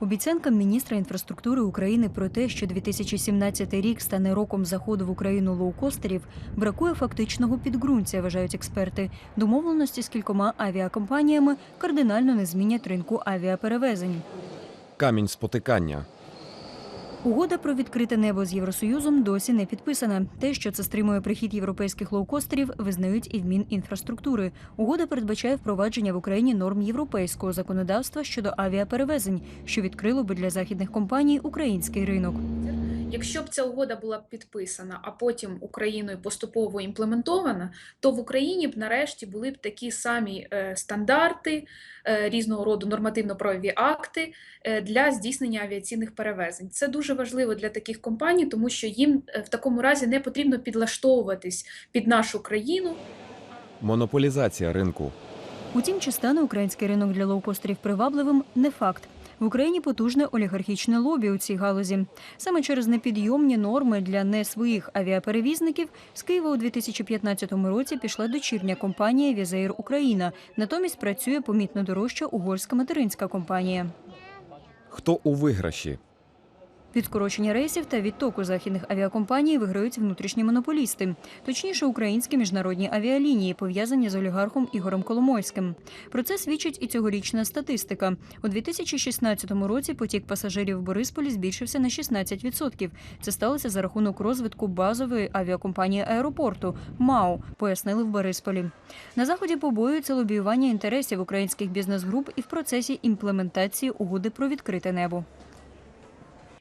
Обіцянка міністра інфраструктури України про те, що 2017 рік стане роком заходу в Україну лоукостерів, бракує фактичного підґрунтя, вважають експерти. Домовленості з кількома авіакомпаніями кардинально не змінять ринку авіаперевезень. Камінь спотикання. Угода про відкрите небо з Євросоюзом досі не підписана. Те, що це стримує прихід європейських лоукостерів, визнають і в Мінінфраструктури. Угода передбачає впровадження в Україні норм європейського законодавства щодо авіаперевезень, що відкрило би для західних компаній український ринок. Якщо б ця угода була підписана, а потім Україною поступово імплементована, то в Україні б нарешті були б такі самі е, стандарти, е, різного роду нормативно-правові акти е, для здійснення авіаційних перевезень. Це дуже важливо для таких компаній, тому що їм в такому разі не потрібно підлаштовуватись під нашу країну. Монополізація ринку. Утім, чи стане український ринок для лоукостерів привабливим не факт. В Україні потужне олігархічне лобі у цій галузі. Саме через непідйомні норми для не своїх авіаперевізників з Києва у 2015 році пішла дочірня компанія Візеїр Україна. Натомість працює помітно дорожча угорська материнська компанія. Хто у виграші? Від скорочення рейсів та відтоку західних авіакомпаній виграють внутрішні монополісти, точніше, українські міжнародні авіалінії, пов'язані з олігархом Ігорем Коломойським. Про це свідчить і цьогорічна статистика. У 2016 році потік пасажирів в Борисполі збільшився на 16%. Це сталося за рахунок розвитку базової авіакомпанії аеропорту МАУ, пояснили в Борисполі. На заході побоюються лобіювання інтересів українських бізнес-груп і в процесі імплементації угоди про відкрите небо.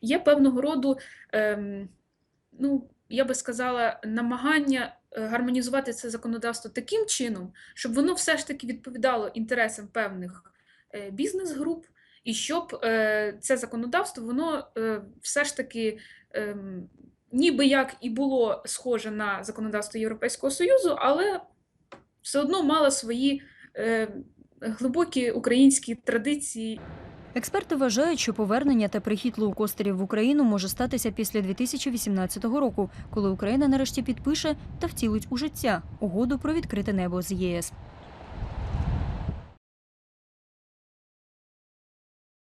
Є певного роду, ем, ну, я би сказала, намагання е, гармонізувати це законодавство таким чином, щоб воно все ж таки відповідало інтересам певних е, бізнес-груп, і щоб е, це законодавство воно е, все ж таки ем, ніби як і було схоже на законодавство Європейського Союзу, але все одно мало свої е, глибокі українські традиції. Експерти вважають, що повернення та прихід лоукостерів в Україну може статися після 2018 року, коли Україна нарешті підпише та втілить у життя угоду про відкрите небо з ЄС.